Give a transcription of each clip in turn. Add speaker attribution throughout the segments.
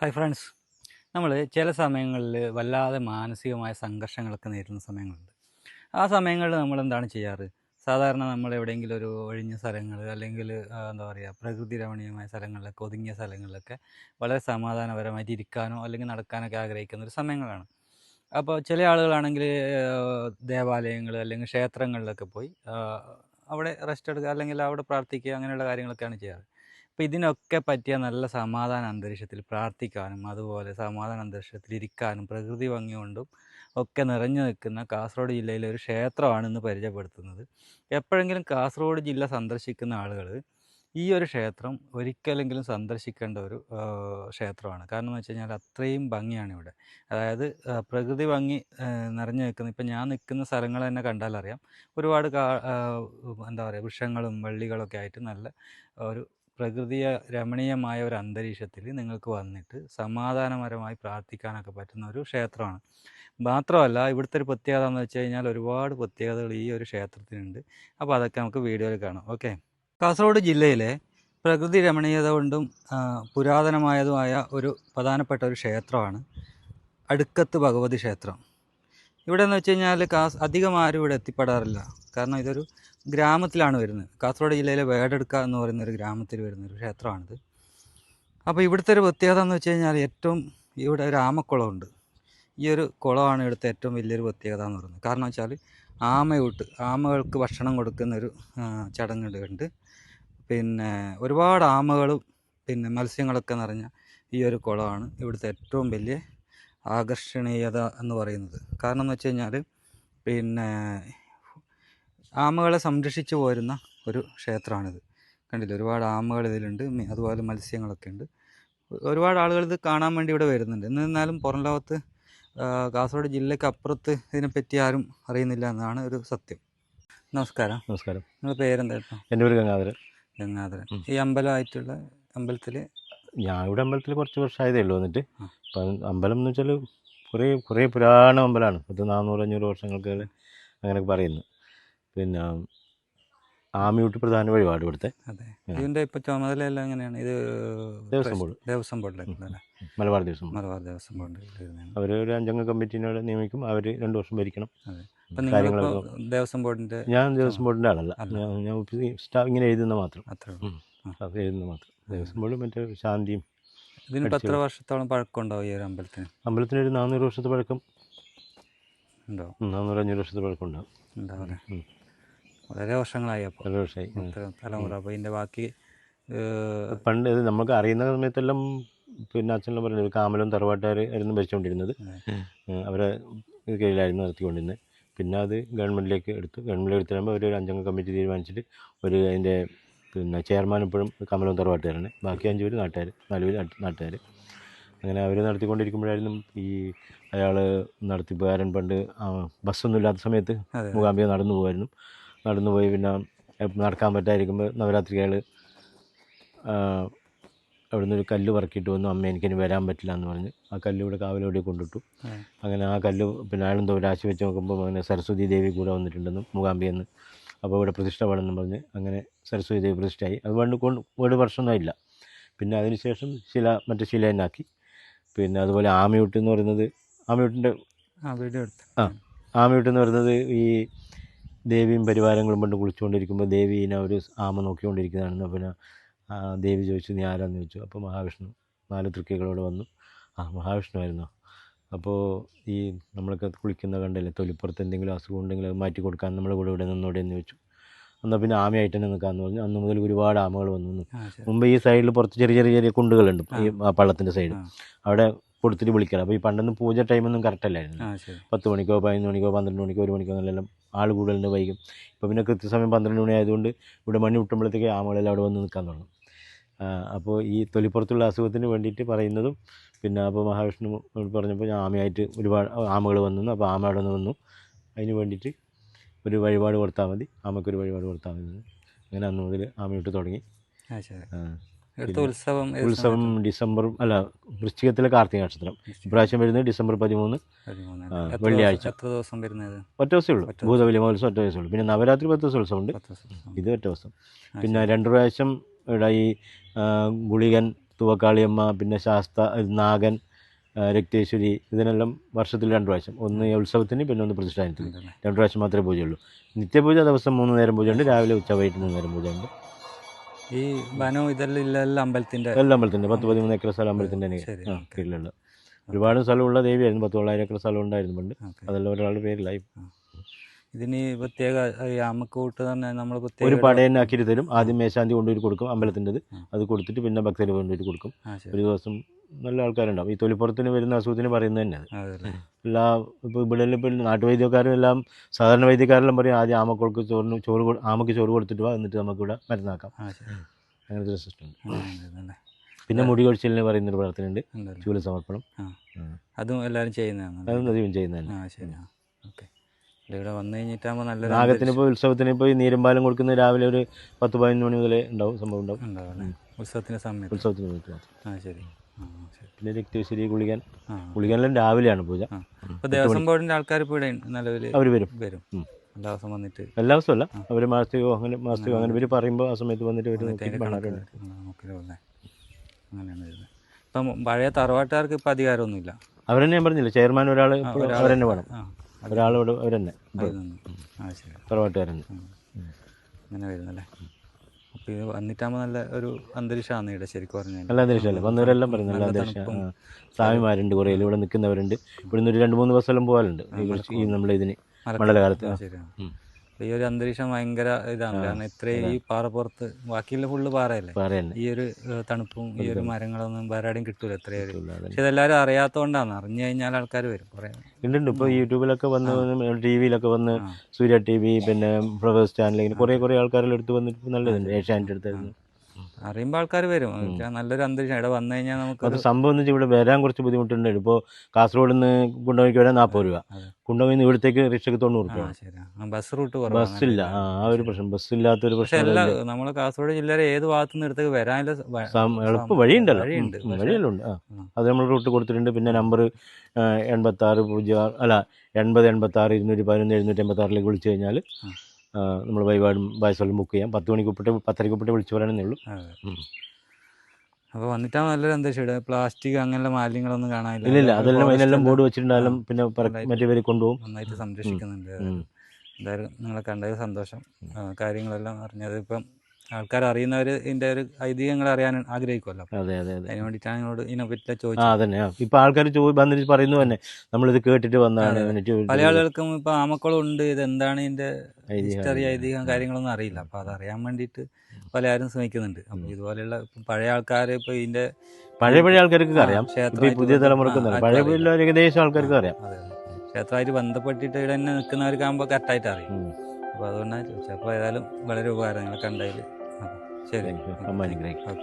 Speaker 1: Hi friends നമ്മൾ ചില സമയങ്ങളിൽ വല്ലാതെ മാനസികമായ സംഘർഷങ്ങളൊക്കെ നേരിടുന്ന സമയങ്ങളുണ്ട്. ആ സമയങ്ങളിൽ നമ്മൾ എന്താണ് ചെയ്യാറ്? സാധാരണ നമ്മൾ എവിടെയെങ്കിലും ഒരു ഒഴിഞ്ഞ സ്ഥലങ്ങൾ അല്ലെങ്കിൽ എന്താ പറയുക പ്രകൃതി രമണീയമായ സ്ഥലങ്ങളിലൊക്കെ ഒതുങ്ങിയ സ്ഥലങ്ങളിലൊക്കെ വളരെ സമാധാനപരമായിട്ട് ഇരിക്കാനോ അല്ലെങ്കിൽ നടക്കാനൊക്കെ ആഗ്രഹിക്കുന്ന ഒരു സമയങ്ങളാണ്. അപ്പോൾ ചില ആളുകളാണെങ്കിൽ ദേവാലയങ്ങൾ അല്ലെങ്കിൽ ക്ഷേത്രങ്ങളിലൊക്കെ പോയി അവിടെ റെസ്റ്റ് എടുക്കുക അല്ലെങ്കിൽ അവിടെ പ്രാർത്ഥിക്കുക അങ്ങനെയുള്ള കാര്യങ്ങളൊക്കെയാണ് ചെയ്യാറ്. അപ്പോൾ ഇതിനൊക്കെ പറ്റിയ നല്ല സമാധാന അന്തരീക്ഷത്തിൽ പ്രാർത്ഥിക്കാനും അതുപോലെ സമാധാന അന്തരീക്ഷത്തിൽ ഇരിക്കാനും പ്രകൃതി ഭംഗി കൊണ്ടും ഒക്കെ നിറഞ്ഞു നിൽക്കുന്ന കാസർഗോഡ് ജില്ലയിലെ ഒരു ക്ഷേത്രമാണ് ഇന്ന് പരിചയപ്പെടുത്തുന്നത്. എപ്പോഴെങ്കിലും കാസർഗോഡ് ജില്ല സന്ദർശിക്കുന്ന ആളുകൾ ഈ ഒരു ക്ഷേത്രം ഒരിക്കലെങ്കിലും സന്ദർശിക്കേണ്ട ഒരു ക്ഷേത്രമാണ്. കാരണം എന്ന് വെച്ച് കഴിഞ്ഞാൽ അത്രയും ഭംഗിയാണ് ഇവിടെ. അതായത് പ്രകൃതി ഭംഗി നിറഞ്ഞു നിൽക്കുന്ന ഇപ്പം ഞാൻ നിൽക്കുന്ന സ്ഥലങ്ങൾ തന്നെ കണ്ടാലറിയാം ഒരുപാട് എന്താ പറയുക വൃക്ഷങ്ങളും വള്ളികളൊക്കെ ആയിട്ട് നല്ല ഒരു പ്രകൃതിയ രമണീയമായ ഒരു അന്തരീക്ഷത്തിൽ നിങ്ങൾക്ക് വന്നിട്ട് സമാധാനപരമായി പ്രാർത്ഥിക്കാനൊക്കെ പറ്റുന്ന ഒരു ക്ഷേത്രമാണ്. മാത്രമല്ല ഇവിടുത്തെ ഒരു പ്രത്യേകത എന്ന് വെച്ച് കഴിഞ്ഞാൽ ഒരുപാട് പ്രത്യേകതകൾ ഈ ഒരു ക്ഷേത്രത്തിനുണ്ട്. അപ്പോൾ അതൊക്കെ നമുക്ക് വീഡിയോയിൽ കാണാം. ഓക്കെ. കാസർഗോഡ് ജില്ലയിലെ പ്രകൃതി രമണീയത കൊണ്ടും പുരാതനമായതുമായ ഒരു പ്രധാനപ്പെട്ട ഒരു ക്ഷേത്രമാണ് അടുക്കത്ത് ഭഗവതി ക്ഷേത്രം. ഇവിടെ എന്ന് വെച്ച് കഴിഞ്ഞാൽ കാസ് അധികം ആരും ഇവിടെ എത്തിപ്പെടാറില്ല. കാരണം ഇതൊരു ഗ്രാമത്തിലാണ് വരുന്നത്. കാസർഗോഡ് ജില്ലയിലെ വേടെടുക്ക എന്ന് പറയുന്ന ഒരു ഗ്രാമത്തിൽ വരുന്ന ഒരു ക്ഷേത്രമാണിത്. അപ്പോൾ ഇവിടുത്തെ ഒരു പ്രത്യേകത എന്ന് വെച്ച് കഴിഞ്ഞാൽ ഏറ്റവും ഇവിടെ ഒരു ആമക്കുളമുണ്ട്. ഈ ഒരു കുളമാണ് ഇവിടുത്തെ ഏറ്റവും വലിയൊരു പ്രത്യേകത എന്ന് പറയുന്നത്. കാരണം വെച്ചാൽ ആമയൂട്ട് ആമകൾക്ക് ഭക്ഷണം കൊടുക്കുന്നൊരു ചടങ്ങുണ്ട് പിന്നെ ഒരുപാട് ആമകളും പിന്നെ മത്സ്യങ്ങളൊക്കെ നിറഞ്ഞ ഈ ഒരു കുളമാണ് ഇവിടുത്തെ ഏറ്റവും വലിയ ആകർഷണീയത എന്ന് പറയുന്നത്. കാരണം എന്ന് വെച്ച് കഴിഞ്ഞാൽ പിന്നെ ആമകളെ സംരക്ഷിച്ചു പോരുന്ന ഒരു ക്ഷേത്രമാണിത്. കണ്ടില്ലേ? ഒരുപാട് ആമകൾ ഇതിലുണ്ട്. അതുപോലെ മത്സ്യങ്ങളൊക്കെ ഉണ്ട്. ഒരുപാട് ആളുകൾ ഇത് കാണാൻ വേണ്ടി ഇവിടെ വരുന്നുണ്ട്. എന്നിരുന്നാലും പുറം ലോകത്ത് കാസർഗോഡ് ജില്ലയ്ക്ക് അപ്പുറത്ത് ഇതിനെപ്പറ്റി ആരും അറിയുന്നില്ല എന്നാണ് ഒരു സത്യം. നമസ്കാരം.
Speaker 2: നമസ്കാരം.
Speaker 1: നിങ്ങളുടെ പേരെന്തായിരുന്നു
Speaker 2: എന്റെ പേര് ഗംഗാധരൻ.
Speaker 1: ഗംഗാധരൻ. ഈ അമ്പലമായിട്ടുള്ള അമ്പലത്തിൽ
Speaker 2: ഞാൻ ഇവിടെ അമ്പലത്തിൽ കുറച്ച് വർഷമായതേ ഉള്ളൂ വന്നിട്ട്. അപ്പം അമ്പലം എന്ന് വെച്ചാൽ കുറേ കുറേ പുരാണ അമ്പലമാണ്. പത്ത് നാനൂറ് അഞ്ഞൂറ് വർഷങ്ങൾക്ക് അങ്ങനെയൊക്കെ പറയുന്നു. പിന്നെ ആമിയൂട്ട് പ്രധാന വഴിപാട് ഇവിടുത്തെ. ഇതിന്റെ
Speaker 1: ഇപ്പൊ ഇപ്പോൾ ചുമതലയെല്ലാം എങ്ങനെയാണ്? ഇത്
Speaker 2: ദേവസ്വം ബോർഡ്.
Speaker 1: ദേവസ്വം ബോർഡിലെ
Speaker 2: മലബാർ ദിവസം
Speaker 1: മലബാർ ദേവസ്വം വരുന്നതാണ്
Speaker 2: അവർ ഒരു അഞ്ചംഗ കമ്മിറ്റിനോട് നിയമിക്കും. അവർ രണ്ട് വർഷം ഭരിക്കണം.
Speaker 1: ദേവസ്വം ബോർഡിന്റെ
Speaker 2: ഞാൻ ദേവസ്വം ബോർഡിന്റെ ആളല്ല. ഞാൻ സ്റ്റാഫ് ഇങ്ങനെ എഴുതുന്ന മാത്രം.
Speaker 1: അത്രേ
Speaker 2: എഴുതുന്ന മാത്രം. ദേവസ്വം ബോർഡ് മറ്റേ ശാന്തിയും
Speaker 1: ഇതിനിപ്പോൾ എത്ര വർഷത്തോളം പഴക്കം ഉണ്ടാവും ഈ ഒരു അമ്പലത്തിന്?
Speaker 2: അമ്പലത്തിന് ഒരു നാനൂറ് വർഷത്തെ പഴക്കം. ഉണ്ടാവും നാനൂറ് അഞ്ഞൂറ് വർഷത്തെ പഴക്കം ഉണ്ടാവും.
Speaker 1: ഉണ്ടാവില്ലേ
Speaker 2: ഉം.
Speaker 1: വളരെ വർഷങ്ങളായി അപ്പോൾ
Speaker 2: വർഷമായി.
Speaker 1: തലമുറ. അപ്പോൾ ഇതിന്റെ ബാക്കി
Speaker 2: പണ്ട് ഇത് നമുക്ക് അറിയുന്ന സമയത്തെല്ലാം പിന്നെ അച്ഛനെല്ലാം പറഞ്ഞത് കാമലും തറവാട്ടുകാർ ആയിരുന്നു ഭരിച്ചുകൊണ്ടിരുന്നത്. അവരെ കീഴിലായിരുന്നു നടത്തിക്കൊണ്ടിരുന്നത് പിന്നെ അത് ഗവൺമെന്റിലേക്ക് എടുത്തു. ഗവൺമെന്റിൽ എടുത്തു കഴിയുമ്പോൾ ഒരു അഞ്ചംഗ കമ്മിറ്റി തീരുമാനിച്ചിട്ട് ഒരു അതിന്റെ പിന്നെ ചെയർമാൻ ഇപ്പോഴും കമലവും തറവാട്ടുകാരാണ്. ബാക്കി അഞ്ച് പേര് നാട്ടുകാർ നാല് പേര് നാട്ട്- നാട്ടുകാർ അങ്ങനെ അവർ നടത്തിക്കൊണ്ടിരിക്കുമ്പോഴായിരുന്നു ഈ അയാൾ നടത്തിപ്പുകാരൻ പണ്ട് ബസ്സൊന്നും ഇല്ലാത്ത സമയത്ത് മൂകാംബിക നടന്നു പോകുമായിരുന്നു നടന്നു പോയി പിന്നെ നടക്കാൻ പറ്റാതിരിക്കുമ്പോൾ നവരാത്രി അയാൾ അവിടുന്ന് ഒരു കല്ല് പറക്കിയിട്ട് വന്നു. അമ്മ എനിക്കിനി വരാൻ പറ്റില്ല എന്ന് പറഞ്ഞ് ആ കല്ല് ഇവിടെ കാവലോടെ കൊണ്ടിട്ടു. അങ്ങനെ ആ കല്ല് പിന്നെ അയാളെന്തോ തോരാശി വെച്ച് നോക്കുമ്പോൾ അങ്ങനെ സരസ്വതി ദേവി കൂടെ വന്നിട്ടുണ്ടെന്നും മൂകാംബിയെന്ന് അപ്പോൾ ഇവിടെ പ്രതിഷ്ഠ വേണമെന്നും പറഞ്ഞ് അങ്ങനെ സരസ്വതി ദേവി പ്രതിഷ്ഠയായി. അത് വേണ്ട കൊണ്ട് ഒരു വർഷമൊന്നും ഇല്ല പിന്നെ അതിനുശേഷം ശില മറ്റു ശില എന്നാക്കി പിന്നെ അതുപോലെ ആമയൂട്ട് എന്ന് പറയുന്നത് ആമയൂട്ടിന്റെ
Speaker 1: ആ.
Speaker 2: ആമയൂട്ട് എന്ന് പറയുന്നത് ഈ ദേവിയും പരിവാരങ്ങളും പണ്ട് കുളിച്ചുകൊണ്ടിരിക്കുമ്പോൾ ദേവീനെ ഒരു ആമ നോക്കിക്കൊണ്ടിരിക്കുന്നതാണ് പിന്നെ ദേവി ചോദിച്ചു നീ ആരാന്ന്? ചോദിച്ചു. അപ്പോൾ മഹാവിഷ്ണു നാല് തൃക്കികളോട് വന്നു. ആ മഹാവിഷ്ണു ആയിരുന്നോ. അപ്പോൾ ഈ നമ്മളൊക്കെ കുളിക്കുന്ന കണ്ടല്ലേ തൊലിപ്പുറത്ത് എന്തെങ്കിലും അസുഖം ഉണ്ടെങ്കിൽ അത് മാറ്റി കൊടുക്കാൻ നമ്മുടെ കൂടെ ഇവിടെ നിന്നോടെ എന്ന് ചോദിച്ചു. എന്നാൽ പിന്നെ ആമയായിട്ട് തന്നെ നിൽക്കാമെന്ന് പറഞ്ഞു. അന്ന് മുതൽ ഒരുപാട് ആമകൾ വന്നു. മുമ്പ് ഈ സൈഡിൽ പുറത്ത് ചെറിയ ചെറിയ ചെറിയ കുണ്ടുകളുണ്ട്. ഈ പള്ളത്തിന്റെ സൈഡ്. അവിടെ കൊടുത്തിട്ട് വിളിക്കണം. അപ്പോൾ ഈ പണ്ടൊന്നും പൂജ ടൈമൊന്നും കറക്റ്റ് അല്ലായിരുന്നു.
Speaker 1: ആ ശരി.
Speaker 2: പത്ത് മണിക്കോ പതിനൊന്ന് മണിക്കോ പന്ത്രണ്ട് മണിക്കോ ഒരു മണിക്കോ അങ്ങനെയെല്ലാം ആൾ കൂടുതലുണ്ട് വൈകും. ഇപ്പോൾ പിന്നെ കൃത്യസമയം പന്ത്രണ്ട് മണി ആയതുകൊണ്ട് ഇവിടെ മണി വിട്ടുമ്പോഴത്തേക്ക് ആമകളെല്ലാം അവിടെ വന്ന് നിൽക്കാൻ തുടങ്ങും. അപ്പോൾ ഈ തൊലിപ്പുറത്തുള്ള അസുഖത്തിന് വേണ്ടിയിട്ട് പറയുന്നതും പിന്നെ അപ്പോൾ മഹാവിഷ്ണു പറഞ്ഞപ്പോൾ ഞാൻ ആമയായിട്ട് ഒരുപാട് ആമകൾ വന്നു അപ്പോൾ ആമ അവിടെ നിന്ന് വന്നു. അതിന് വേണ്ടിയിട്ട് ഒരു വഴിപാട് കൊടുത്താൽ മതി. ആമയ്ക്കൊരു വഴിപാട് കൊടുത്താൽ മതി അങ്ങനെ അന്ന് മുതൽ ആമയിട്ട് തുടങ്ങി.
Speaker 1: ആ. ഉത്സവം
Speaker 2: ഉത്സവം ഡിസംബർ അല്ല വൃശ്ചികത്തിലെ കാർത്തിക നക്ഷത്രം? ഇപ്രാവശ്യം വരുന്നത് ഡിസംബർ പതിമൂന്ന്. വെള്ളിയാഴ്ച.
Speaker 1: എത്ര ദിവസം വരുന്നത്?
Speaker 2: ഒറ്റ ദിവസമേ ഉള്ളൂ.
Speaker 1: ഭൂതവലിയ.
Speaker 2: ഭൂതബലി മഹോത്സവം ഒറ്റ ദിവസമേ ഉള്ളൂ. പിന്നെ നവരാത്രി പത്ത് ദിവസം ഉത്സവമുണ്ട്. ഇത് ഒറ്റ ദിവസം. പിന്നെ. രണ്ട് പ്രാവശ്യം ഇവിടെ ഈ ഗുളികൻ തുവക്കാളിയമ്മ പിന്നെ ശാസ്ത നാഗൻ രക്തേശ്വരി ഇതിനെല്ലാം വർഷത്തിൽ രണ്ട് പ്രാവശ്യം. ഒന്ന് ഉത്സവത്തിന് പിന്നെ ഒന്ന് പ്രതിഷ്ഠാനത്തിന്? രണ്ട് പ്രാവശ്യം മാത്രമേ പൂജയുള്ളൂ. നിത്യപൂജ ദിവസം മൂന്ന് നേരം പൂജയുണ്ട്. രാവിലെ ഉച്ച വൈകിട്ട് മൂന്ന് നേരം പൂജയുണ്ട്.
Speaker 1: ഈ വനവും ഇതെല്ലാം ഇല്ല അമ്പലത്തിന്റെ
Speaker 2: എല്ലാ അമ്പലത്തിന്റെ. പത്ത് പതിമൂന്ന് ഏക്കർ സ്ഥലം അമ്പലത്തിന്റെ തന്നെ ആ കീഴിലുള്ള. ഒരുപാട് സ്ഥലമുള്ള ദേവിയായിരുന്നു. പത്ത് തൊള്ളായിരം ഏക്കർ സ്ഥലം ഉണ്ടായിരുന്നു പണ്ട്. അതെല്ലാം ഒരാളുടെ പേരിലായി.
Speaker 1: ഇതിന് പ്രത്യേക അമ്മക്കൂട്ട് തന്നെ നമ്മൾ
Speaker 2: ഒരു
Speaker 1: പ്രത്യേക
Speaker 2: പടയന്നെ ആക്കിയിട്ട് തരും. ആദ്യം മേശാന്തി കൊണ്ടുപോയി കൊടുക്കും
Speaker 1: അമ്പലത്തിന്റെത്.
Speaker 2: അത് കൊടുത്തിട്ട് പിന്നെ ഭക്തരെ കൊണ്ടുപോയിട്ട് കൊടുക്കും. ഒരു ദിവസം നല്ല ആൾക്കാരുണ്ടാവും. ഈ തൊലിപ്പുറത്തിന് വരുന്ന അസുഖത്തിന് പറയുന്നത് തന്നെ എല്ലാ ഇപ്പോൾ ഇവിടെ ഇപ്പം നാട്ടുവൈദ്യക്കാരും എല്ലാം സാധാരണ വൈദ്യക്കാരെല്ലാം പറയും ആദ്യം ആമക്കൾക്ക് ചോറിന് ചോറ് ആമയ്ക്ക് ചോറ് കൊടുത്തിട്ട് വാ എന്നിട്ട് നമുക്കിവിടെ മരുന്നാക്കാം. അങ്ങനത്തെ ഒരു സിസ്റ്റം പിന്നെ മുടി കൊഴിച്ചിലിന് പറയുന്നൊരു പ്രവർത്തനമുണ്ട്. ചൂല സമർപ്പണം.
Speaker 1: അതും എല്ലാവരും ചെയ്യുന്നതാണ്
Speaker 2: അതും അധികം ചെയ്യുന്നത്
Speaker 1: ആ ശരി. ആ ഓക്കെ. ഇവിടെ വന്നു കഴിഞ്ഞിട്ടാകുമ്പോൾ നല്ല
Speaker 2: നാഗത്തിന് ഇപ്പോൾ ഉത്സവത്തിന് ഇപ്പോൾ ഈ നീരമ്പാലം കൊടുക്കുന്ന രാവിലെ ഒരു പത്ത് പതിനൊന്ന് മണി മുതലേ ഉണ്ടാവും സംഭവം ഉണ്ടാവും.
Speaker 1: ഉത്സവത്തിന്റെ സമയത്ത്.
Speaker 2: ഉത്സവത്തിന്
Speaker 1: ആ ശരി.
Speaker 2: പിന്നെ രക്തേശ്വരി കുളിക്കാൻ
Speaker 1: ഗുളികാനെല്ലാം
Speaker 2: കുളിക്കാനെല്ലാം രാവിലെയാണ് പൂജ.
Speaker 1: അപ്പോൾ ദേവസ്വം ബോർഡിന്റെ ആൾക്കാർ ഇപ്പോൾ ഇവിടെ നിലവിൽ
Speaker 2: അവർ വരും.
Speaker 1: വരും. എല്ലാ ദിവസം വന്നിട്ട്.
Speaker 2: എല്ലാ ദിവസവും അല്ല. അവർ മാസത്തികോ അങ്ങനെ മാസത്തികോ അങ്ങനെ ഇവർ പറയുമ്പോൾ ആ സമയത്ത് വന്നിട്ട്
Speaker 1: ഇവർ അങ്ങനെയാണ് വരുന്നത്. ഇപ്പം പഴയ തറവാട്ടുകാർക്ക് ഇപ്പം അധികാരമൊന്നുമില്ല.
Speaker 2: അവർ തന്നെ ഞാൻ പറഞ്ഞില്ല ചെയർമാൻ ഒരാൾ
Speaker 1: അവരെന്നെ
Speaker 2: അവർ തന്നെ വേണം
Speaker 1: ഒരാളോട്
Speaker 2: അവരെന്നെ. തറവാട്ടുകാരെന്നെ അവർ തന്നെ തറവാട്ടുകാരൻ
Speaker 1: അങ്ങനെ വരുന്നല്ലേ. അപ്പോൾ വന്നിട്ടാകുമ്പോൾ നല്ല ഒരു അന്തരീക്ഷമാണ് ഇവിടെ ശരിക്കും പറഞ്ഞാൽ
Speaker 2: നല്ല അന്തരീക്ഷമല്ലേ? വന്നവരെല്ലാം പറഞ്ഞു നല്ല അന്തരീക്ഷം. സ്വാമിമാരുണ്ട് കുറേ ഇവിടെ നിൽക്കുന്നവരുണ്ട്. ഇവിടുന്ന് ഒരു രണ്ട് മൂന്ന് ബസ്സെല്ലാം പോകാറുണ്ട്. ഈ നമ്മുടെ ഇതിന് മണ്ഡലകാലത്ത്.
Speaker 1: ശരിയാണ്. ഈ ഒരു അന്തരീക്ഷം ഭയങ്കര ഇതാണ്. കാരണം ഇത്രയും ഈ പാറപ്പുറത്ത് ബാക്കിയുള്ള ഫുള്ള് പാറയല്ലേ? ഈ ഒരു തണുപ്പും ഈ ഒരു മരങ്ങളൊന്നും വേറെ കിട്ടൂല ഇത്രയും പക്ഷെ ഇതെല്ലാവരും അറിയാത്തതുകൊണ്ടാണ് അറിഞ്ഞു കഴിഞ്ഞാൽ ആൾക്കാർ വരും കുറെ.
Speaker 2: ഉണ്ട് ഇപ്പോൾ യൂട്യൂബിലൊക്കെ വന്ന് ടി വിയിലൊക്കെ വന്ന് സൂര്യ ടി വി പിന്നെ ഫ്ലവേഴ്സ് ചാനൽ ഇങ്ങനെ കുറേ കുറേ ആൾക്കാരെല്ലാം എടുത്ത് വന്നിട്ട് നല്ലതുണ്ട്. ഏഷ്യാന്റെ അടുത്തായിരുന്നു
Speaker 1: അറിയുമ്പോൾ ആൾക്കാർ വരും. നല്ലൊരു അന്തരീക്ഷം. ഇവിടെ വന്നു കഴിഞ്ഞാൽ
Speaker 2: അത്
Speaker 1: നമുക്ക്
Speaker 2: സംഭവം എന്ന് വെച്ചാൽ ഇവിടെ വരാൻ കുറച്ച് ബുദ്ധിമുട്ടുണ്ട്. ഇപ്പോൾ കാസർഗോഡ് നിന്ന് കുണ്ടോയ്ക്ക് വരാൻ നാൽപ്പത് രൂപ.
Speaker 1: അതെ.
Speaker 2: കുണ്ടോയിൽ നിന്ന് ഇവിടത്തേക്ക് റിക്ഷയ്ക്ക് തൊണ്ണൂറ് രൂപ.
Speaker 1: ബസ് റൂട്ട്
Speaker 2: ബസ്സില്ല ആ ഒരു പ്രശ്നം. ബസ്സില്ലാത്ത
Speaker 1: ഒരു
Speaker 2: പ്രശ്നം
Speaker 1: നമ്മൾ കാസർഗോഡ് ജില്ലയിലെ ഏത് ഭാഗത്തു നിന്ന് ഇടത്തേക്ക് വരാനുള്ള
Speaker 2: എളുപ്പ വഴിയുണ്ടല്ലോ. വഴിയെല്ലാം ഉണ്ട്. അത് നമ്മൾ റൂട്ട് കൊടുത്തിട്ടുണ്ട്. പിന്നെ നമ്പർ എൺപത്താറ് പൂജ്യം അല്ല എൺപത് എൺപത്താറ് ഇരുന്നൂറ്റി പതിനൊന്ന് എഴുന്നൂറ്റി എൺപത്താറിലേക്ക് വിളിച്ചു കഴിഞ്ഞാൽ. നമ്മൾ വൈപാടും ബായ്സോളും ബുക്ക് ചെയ്യാം. പത്ത് മണിക്ക് ഉപ്പിട്ട് പത്തരയ്ക്ക് ഉപ്പിട്ട് വിളിച്ചു പറയാനേ ഉള്ളൂ
Speaker 1: അപ്പോൾ വന്നിട്ടാ നല്ലൊരു അന്തരീക്ഷം ഇവിടെ പ്ലാസ്റ്റിക് അങ്ങനെയുള്ള മാലിന്യങ്ങളൊന്നും കാണാനില്ല.
Speaker 2: ഇല്ല
Speaker 1: ഇല്ല.
Speaker 2: അതെല്ലാം അതിനെല്ലാം ബോർഡ് വെച്ചിട്ടുണ്ടായാലും. പിന്നെ മറ്റേ പേര് കൊണ്ടുപോകും.
Speaker 1: നന്നായിട്ട് സംരക്ഷിക്കുന്നുണ്ട്. എന്തായാലും നിങ്ങളെ കണ്ടതിൽ സന്തോഷം. കാര്യങ്ങളെല്ലാം അറിഞ്ഞത് ഇപ്പം ആൾക്കാർ അറിയുന്നവർ ഇതിന്റെ ഒരു ഐതിഹ്യങ്ങൾ അറിയാൻ ആഗ്രഹിക്കുമല്ലോ
Speaker 2: അതെ അതെ അതെ.
Speaker 1: അതിന് വേണ്ടിയിട്ടാണ് ഇതിനെ പറ്റി
Speaker 2: ആ
Speaker 1: ചോദിച്ചത്.
Speaker 2: ആ. ഇപ്പൊ ആൾക്കാർ വന്നിട്ട് പറയുന്നു തന്നെ നമ്മളിത് കേട്ടിട്ട് വന്നാണ്
Speaker 1: പല ആളുകൾക്കും ഇപ്പൊ ആമക്കളും ഉണ്ട്. ഇത് എന്താണ്
Speaker 2: ഇതിന്റെ
Speaker 1: ഹിസ്റ്ററി ഐതിഹ്യം. കാര്യങ്ങളൊന്നും അറിയില്ല. അപ്പൊ അതറിയാൻ വേണ്ടിട്ട് പലരും ശ്രമിക്കുന്നുണ്ട്. അപ്പൊ ഇതുപോലെയുള്ള പഴയ ആൾക്കാർ ഇപ്പൊ ഇതിന്റെ
Speaker 2: പഴയ പഴയ ആൾക്കാർക്ക് അറിയാം. പുതിയ
Speaker 1: തലമുറയ്ക്ക്
Speaker 2: പഴയ ഏകദേശം ആൾക്കാർക്ക് അറിയാം.
Speaker 1: ക്ഷേത്രമായിട്ട് ബന്ധപ്പെട്ടിട്ട് ഇവിടെ തന്നെ നിൽക്കുന്നവർക്കാകുമ്പോൾ കറക്റ്റായിട്ട് അറിയാം.
Speaker 2: അപ്പൊ
Speaker 1: അപ്പോൾ അതുകൊണ്ടാണ് ചോദിച്ചത്. അപ്പോൾ ഏതായാലും വളരെ ഉപകാരം നിങ്ങളെ കണ്ടതിൽ ശരി
Speaker 2: അമ്മാനും
Speaker 1: ഗ്രഹിക്കും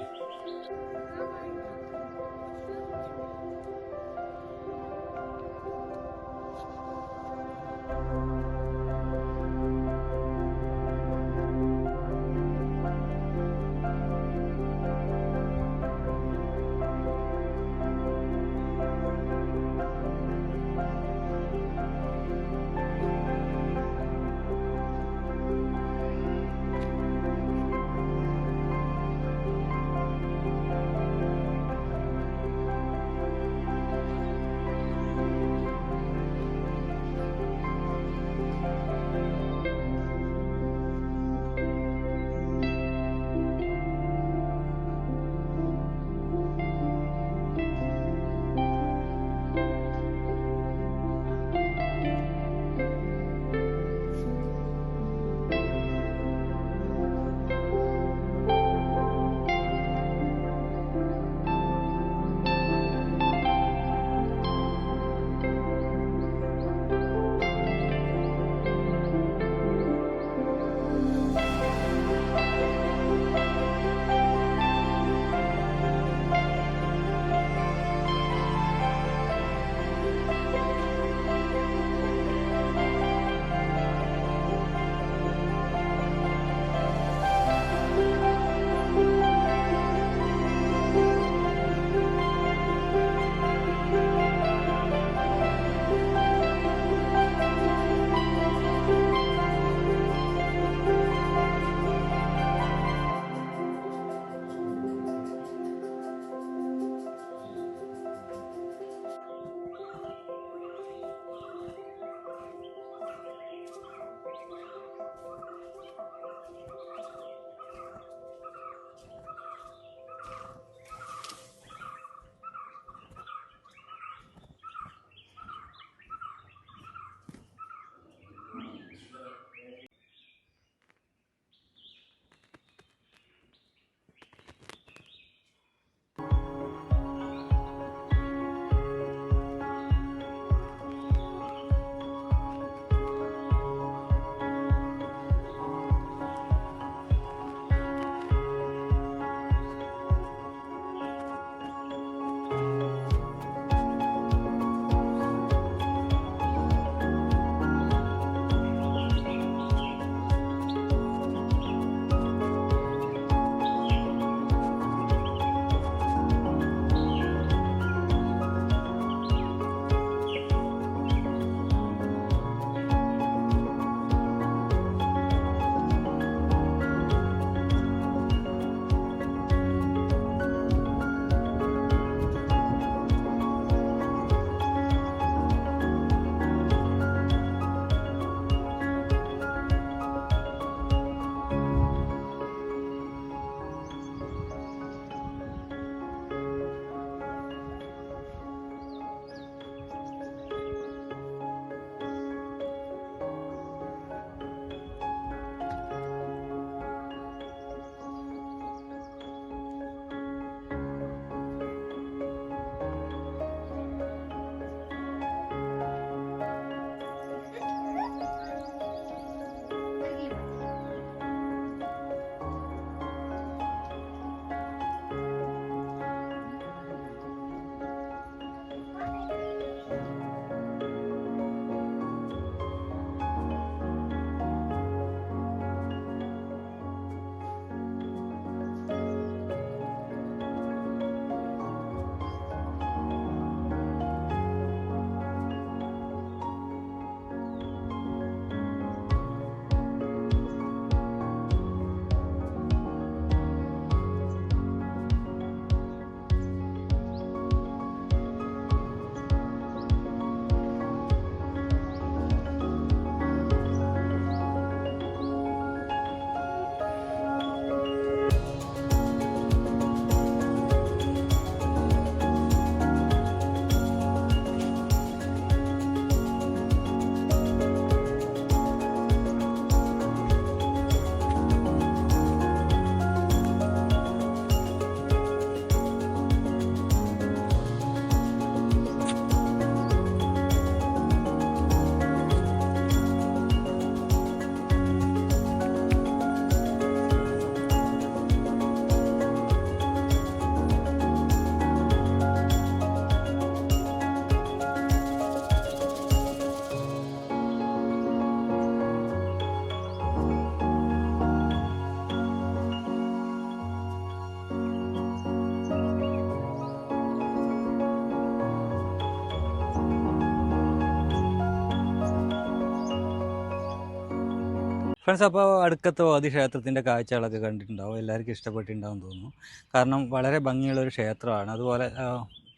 Speaker 1: ഫ്രണ്ട്സ് അപ്പോൾ അടുക്കത്തെ ഓതി ക്ഷേത്രത്തിന്റെ കാഴ്ചകളൊക്കെ കണ്ടിട്ടുണ്ടാവും. എല്ലാവർക്കും ഇഷ്ടപ്പെട്ടിട്ടുണ്ടാവും തോന്നുന്നു. കാരണം വളരെ ഭംഗിയുള്ള ഒരു ക്ഷേത്രമാണ്. അതുപോലെ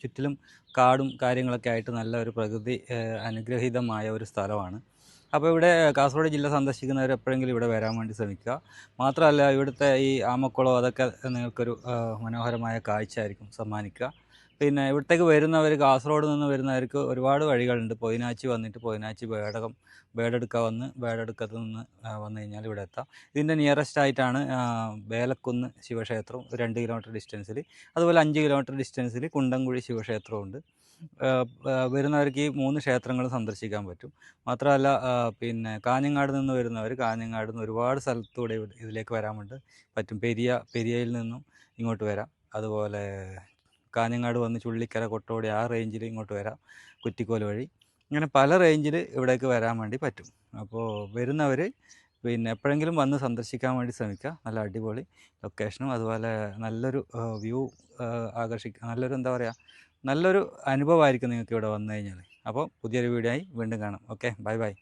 Speaker 1: ചുറ്റിലും കാടും കാര്യങ്ങളൊക്കെ ആയിട്ട് നല്ല ഒരു പ്രകൃതി അനുഗ്രഹീതമായ ഒരു സ്ഥലമാണ്. അപ്പോൾ ഇവിടെ കാസർഗോഡ് ജില്ല സന്ദർശിക്കുന്നവർ എപ്പോഴെങ്കിലും ഇവിടെ വരാൻ വേണ്ടി ശ്രമിക്കുക. മാത്രമല്ല ഇവിടുത്തെ ഈ ആമക്കുളം അതൊക്കെ നിങ്ങൾക്കൊരു മനോഹരമായ കാഴ്ച ആയിരിക്കും സമ്മാനിക്കുക. പിന്നെ ഇവിടത്തേക്ക് വരുന്നവർ കാസർഗോഡ് നിന്ന് വരുന്നവർക്ക് ഒരുപാട് വഴികളുണ്ട്. പൊയിനാച്ചി വന്നിട്ട് പൊയിനാച്ചി ബേടകം ബേഡെടുക്ക വന്ന് ബേഡെടുക്കത്ത് നിന്ന് വന്നു കഴിഞ്ഞാൽ ഇവിടെ എത്താം. ഇതിന്റെ നിയറസ്റ്റ് ആയിട്ടാണ് വേലക്കുന്ന് ശിവക്ഷേത്രം രണ്ട് കിലോമീറ്റർ ഡിസ്റ്റൻസിൽ അതുപോലെ അഞ്ച് കിലോമീറ്റർ ഡിസ്റ്റൻസിൽ കുണ്ടംകുഴി ആ, വരുന്നവർക്ക് ഈ മൂന്ന് ക്ഷേത്രങ്ങൾ സന്ദർശിക്കാൻ പറ്റും. മാത്രമല്ല പിന്നെ കാഞ്ഞങ്ങാട് നിന്ന് വരുന്നവർ കാഞ്ഞങ്ങാട് നിന്ന് ഒരുപാട് സ്ഥലത്തൂടെ ഇതിലേക്ക് വരാൻ പറ്റും. പെരിയ പെരിയയിൽ നിന്നും ഇങ്ങോട്ട് വരാം. അതുപോലെ കാഞ്ഞങ്ങാട് വന്ന് ചുള്ളിക്കര കൊട്ടോടി ആ റേഞ്ചിൽ ഇങ്ങോട്ട് വരാം. കുറ്റിക്കോൽ വഴി. ഇങ്ങനെ പല റേഞ്ചിൽ ഇവിടേക്ക് വരാൻ വേണ്ടി പറ്റും. അപ്പോൾ വരുന്നവർ പിന്നെ എപ്പോഴെങ്കിലും വന്ന് സന്ദർശിക്കാൻ വേണ്ടി ശ്രമിക്കുക. നല്ല അടിപൊളി ലൊക്കേഷനും അതുപോലെ നല്ലൊരു വ്യൂ ആകർഷിക്കുക നല്ലൊരു എന്താ പറയുക നല്ലൊരു അനുഭവമായിരിക്കും നിങ്ങൾക്ക് ഇവിടെ വന്നു കഴിഞ്ഞാൽ അപ്പോൾ പുതിയൊരു വീഡിയോ ആയി വീണ്ടും കാണാം. Okay bye bye